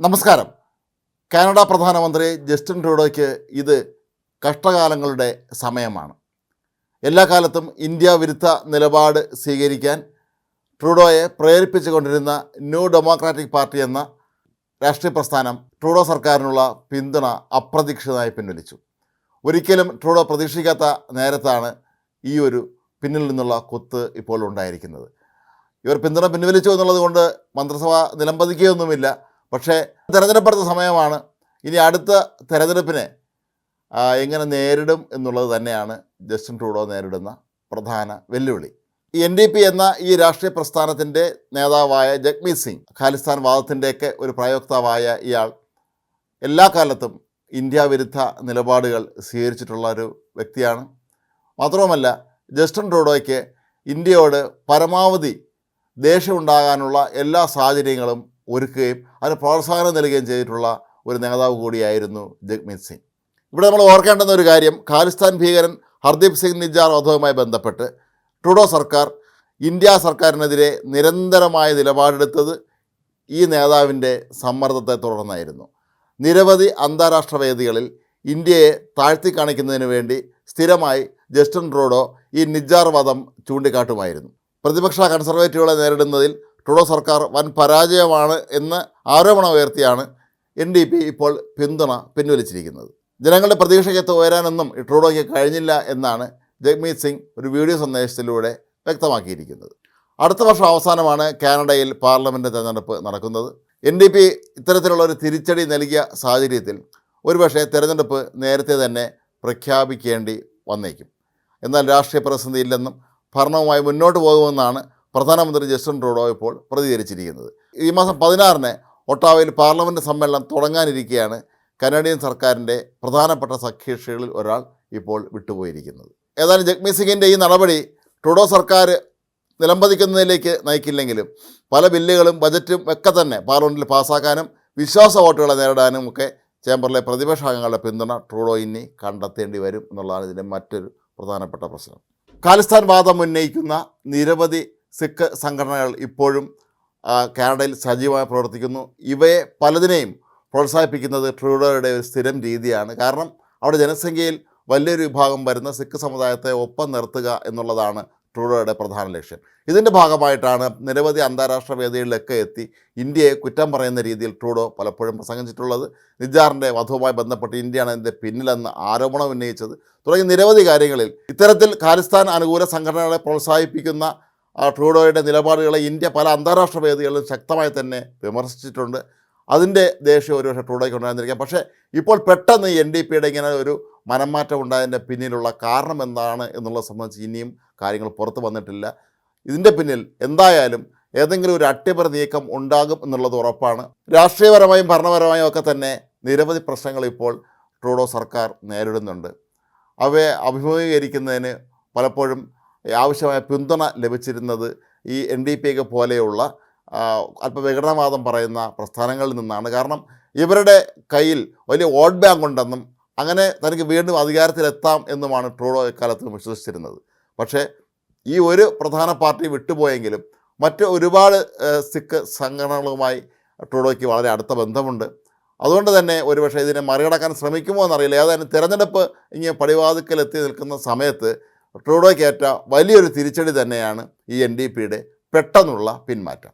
നമസ്കാരം. കാനഡ പ്രധാനമന്ത്രി ജസ്റ്റിൻ ട്രൂഡോയ്ക്ക് ഇത് കഷ്ടകാലങ്ങളുടെ സമയമാണ്. എല്ലാ കാലത്തും ഇന്ത്യ വിരുദ്ധ നിലപാട് സ്വീകരിക്കാൻ ട്രൂഡോയെ പ്രേരിപ്പിച്ചുകൊണ്ടിരുന്ന ന്യൂ ഡെമോക്രാറ്റിക് പാർട്ടി എന്ന രാഷ്ട്രീയ പ്രസ്ഥാനം ട്രൂഡോ സർക്കാരിനുള്ള പിന്തുണ അപ്രതീക്ഷിതമായി പിൻവലിച്ചു. ഒരിക്കലും ട്രൂഡോ പ്രതീക്ഷിക്കാത്ത നേരത്താണ് ഈ ഒരു പിന്നിൽ നിന്നുള്ള കുത്ത് ഇപ്പോൾ ഉണ്ടായിരിക്കുന്നത്. ഇവർ പിന്തുണ പിൻവലിച്ചു എന്നുള്ളത് കൊണ്ട് മന്ത്രിസഭ നിലംപതിക്കുകയൊന്നുമില്ല. പക്ഷേ തിരഞ്ഞെടുപ്പെടുത്ത സമയമാണ്. ഇനി അടുത്ത തെരഞ്ഞെടുപ്പിനെ എങ്ങനെ നേരിടും എന്നുള്ളത് തന്നെയാണ് ജസ്റ്റിൻ ട്രൂഡോ നേരിടുന്ന പ്രധാന വെല്ലുവിളി. എൻ ഡി പി എന്ന ഈ രാഷ്ട്രീയ പ്രസ്ഥാനത്തിന്റെ നേതാവായ ജഗ്മീത് സിംഗ് ഖാലിസ്ഥാൻ വാദത്തിന്റെയൊക്കെ ഒരു പ്രയോക്താവായ ഇയാൾ എല്ലാ കാലത്തും ഇന്ത്യ വിരുദ്ധ നിലപാടുകൾ സ്വീകരിച്ചിട്ടുള്ള ഒരു വ്യക്തിയാണ്. മാത്രവുമല്ല ജസ്റ്റിൻ ട്രൂഡോയ്ക്ക് ഇന്ത്യയോട് പരമാവധി ദേഷ്യമുണ്ടാകാനുള്ള എല്ലാ സാഹചര്യങ്ങളും ഒരുക്കുകയും അതിന് പ്രോത്സാഹനം നൽകുകയും ചെയ്തിട്ടുള്ള ഒരു നേതാവ് കൂടിയായിരുന്നു ജഗ്മീത് സിംഗ്. ഇവിടെ നമ്മൾ ഓർക്കേണ്ടുന്ന ഒരു കാര്യം ഖാലിസ്ഥാൻ ഭീകരൻ ഹർദീപ് സിംഗ് നിജാർ വധവുമായി ബന്ധപ്പെട്ട് ട്രൂഡോ സർക്കാർ ഇന്ത്യ സർക്കാരിനെതിരെ നിരന്തരമായ നിലപാടെടുത്തത് ഈ നേതാവിന്റെ സമ്മർദ്ദത്തെ തുടർന്നായിരുന്നു. നിരവധി അന്താരാഷ്ട്ര വേദികളിൽ ഇന്ത്യയെ താഴ്ത്തി കാണിക്കുന്നതിന് വേണ്ടി സ്ഥിരമായി ജസ്റ്റിൻ ട്രൂഡോ ഈ നിജാർ വധം ചൂണ്ടിക്കാട്ടുമായിരുന്നു. പ്രതിപക്ഷ കൺസർവേറ്റീവുകളെ നേരിടുന്നതിൽ ട്രൂഡോ സർക്കാർ വൻ പരാജയമാണ് എന്ന് ആരോപണം ഉയർത്തിയാണ് എൻ ഡി പി ഇപ്പോൾ പിന്തുണ പിൻവലിച്ചിരിക്കുന്നത്. ജനങ്ങളുടെ പ്രതീക്ഷയ്ക്കത്ത് ഉയരാനൊന്നും ട്രൂഡോയ്ക്ക് കഴിഞ്ഞില്ല എന്നാണ് ജഗ്മീത് സിംഗ് ഒരു വീഡിയോ സന്ദേശത്തിലൂടെ വ്യക്തമാക്കിയിരിക്കുന്നത്. അടുത്ത വർഷം അവസാനമാണ് കാനഡയിൽ പാർലമെന്റ് തെരഞ്ഞെടുപ്പ് നടക്കുന്നത്. എൻ ഡി പി ഇത്തരത്തിലുള്ള ഒരു തിരിച്ചടി നൽകിയ സാഹചര്യത്തിൽ ഒരുപക്ഷെ തെരഞ്ഞെടുപ്പ് നേരത്തെ തന്നെ പ്രഖ്യാപിക്കേണ്ടി വന്നേക്കും. എന്നാൽ രാഷ്ട്രീയ പ്രതിസന്ധി ഇല്ലെന്നും ഭരണവുമായി മുന്നോട്ട് പോകുമെന്നാണ് പ്രധാനമന്ത്രി ജസ്റ്റിൻ ട്രൂഡോ ഇപ്പോൾ പ്രതികരിച്ചിരിക്കുന്നത്. ഈ മാസം പതിനാറിന് ഒട്ടാവയിൽ പാർലമെന്റ് സമ്മേളനം തുടങ്ങാനിരിക്കെയാണ് കനേഡിയൻ സർക്കാരിന്റെ പ്രധാനപ്പെട്ട സഖ്യകക്ഷികളിൽ ഒരാൾ ഇപ്പോൾ വിട്ടുപോയിരിക്കുന്നത്. ഏതായാലും ജഗ്മീത് സിംഗിന്റെ ഈ നടപടി ട്രൂഡോ സർക്കാർ നിലംപതിക്കുന്നതിലേക്ക് നയിക്കില്ലെങ്കിലും പല ബില്ലുകളും ബജറ്റും ഒക്കെ തന്നെ പാർലമെന്റിൽ പാസ്സാക്കാനും വിശ്വാസ വോട്ടുകളെ നേരിടാനും ഒക്കെ ചേംബറിലെ പ്രതിപക്ഷ അംഗങ്ങളുടെ പിന്തുണ ട്രൂഡോ ഇനി കണ്ടെത്തേണ്ടി വരും എന്നുള്ളതാണ് ഇതിന്റെ മറ്റൊരു പ്രധാനപ്പെട്ട പ്രശ്നം. ഖാലിസ്ഥാൻ വാദം ഉന്നയിക്കുന്ന നിരവധി സിഖ് സംഘടനകൾ ഇപ്പോഴും കാനഡയിൽ സജീവമായി പ്രവർത്തിക്കുന്നു. ഇവയെ പലതിനെയും പ്രോത്സാഹിപ്പിക്കുന്നത് ട്രൂഡോയുടെ ഒരു സ്ഥിരം രീതിയാണ്. കാരണം അവിടെ ജനസംഖ്യയിൽ വലിയൊരു വിഭാഗം വരുന്ന സിഖ് സമുദായത്തെ ഒപ്പം നിർത്തുക എന്നുള്ളതാണ് ട്രൂഡോയുടെ പ്രധാന ലക്ഷ്യം. ഇതിന്റെ ഭാഗമായിട്ടാണ് നിരവധി അന്താരാഷ്ട്ര വേദികളിലൊക്കെ എത്തി ഇന്ത്യയെ കുറ്റം പറയുന്ന രീതിയിൽ ട്രൂഡോ പലപ്പോഴും പ്രസംഗിച്ചിട്ടുള്ളത്. നിജാറിന്റെ വധവുമായി ബന്ധപ്പെട്ട് ഇന്ത്യയാണ് ഇതിന്റെ പിന്നിലെന്ന് ആരോപണം ഉന്നയിച്ചത്. തുടങ്ങി നിരവധി കാര്യങ്ങളിൽ ഇത്തരത്തിൽ ഖാലിസ്ഥാൻ അനുകൂല സംഘടനകളെ പ്രോത്സാഹിപ്പിക്കുന്ന ട്രൂഡോയുടെ നിലപാടുകളെ ഇന്ത്യ പല അന്താരാഷ്ട്ര വേദികളിലും ശക്തമായി തന്നെ വിമർശിച്ചിട്ടുണ്ട്. അതിന്റെ ദേഷ്യം ഒരുപക്ഷെ ട്രൂഡോയ്ക്ക് ഉണ്ടായിരുന്നിരിക്കാം. പക്ഷേ ഇപ്പോൾ പെട്ടെന്ന് എൻ ഡി പിയുടെ ഇങ്ങനെ ഒരു മനംമാറ്റം ഉണ്ടായതിന്റെ പിന്നിലുള്ള കാരണം എന്താണ് എന്നുള്ളത് സംബന്ധിച്ച് ഇനിയും കാര്യങ്ങൾ പുറത്തു വന്നിട്ടില്ല. ഇതിന്റെ പിന്നിൽ എന്തായാലും ഏതെങ്കിലും ഒരു അട്ടിമറി നീക്കം ഉണ്ടാകും എന്നുള്ളത് ഉറപ്പാണ്. രാഷ്ട്രീയപരമായും ഭരണപരമായും ഒക്കെ തന്നെ നിരവധി പ്രശ്നങ്ങൾ ഇപ്പോൾ ട്രൂഡോ സർക്കാർ നേരിടുന്നുണ്ട്. അവയെ അഭിമുഖീകരിക്കുന്നതിന് പലപ്പോഴും ആവശ്യമായ പിന്തുണ ലഭിച്ചിരുന്നത് ഈ എൻ ഡി പി ഒക്കെ പോലെയുള്ള അല്പ വിഘടനവാദം പറയുന്ന പ്രസ്ഥാനങ്ങളിൽ നിന്നാണ്. കാരണം ഇവരുടെ കയ്യിൽ വലിയ വോട്ട് ബാങ്ക് ഉണ്ടെന്നും അങ്ങനെ തനിക്ക് വീണ്ടും അധികാരത്തിലെത്താം എന്നുമാണ് ട്രൂഡോ എക്കാലത്ത് വിശ്വസിച്ചിരുന്നത്. പക്ഷേ ഈ ഒരു പ്രധാന പാർട്ടി വിട്ടുപോയെങ്കിലും മറ്റ് ഒരുപാട് സിഖ് സംഘടനകളുമായി ട്രൂഡോയ്ക്ക് വളരെ അടുത്ത ബന്ധമുണ്ട്. അതുകൊണ്ട് തന്നെ ഒരുപക്ഷെ ഇതിനെ മറികടക്കാൻ ശ്രമിക്കുമോ എന്നറിയില്ല. ഏതായാലും തിരഞ്ഞെടുപ്പ് ഇങ്ങനെ പടിവാതിക്കൽ എത്തി നിൽക്കുന്ന സമയത്ത് ട്രൂഡോയ്ക്കേറ്റ വലിയൊരു തിരിച്ചടി തന്നെയാണ് ഈ എൻ ഡി പിയുടെ പെട്ടെന്നുള്ള പിന്മാറ്റം.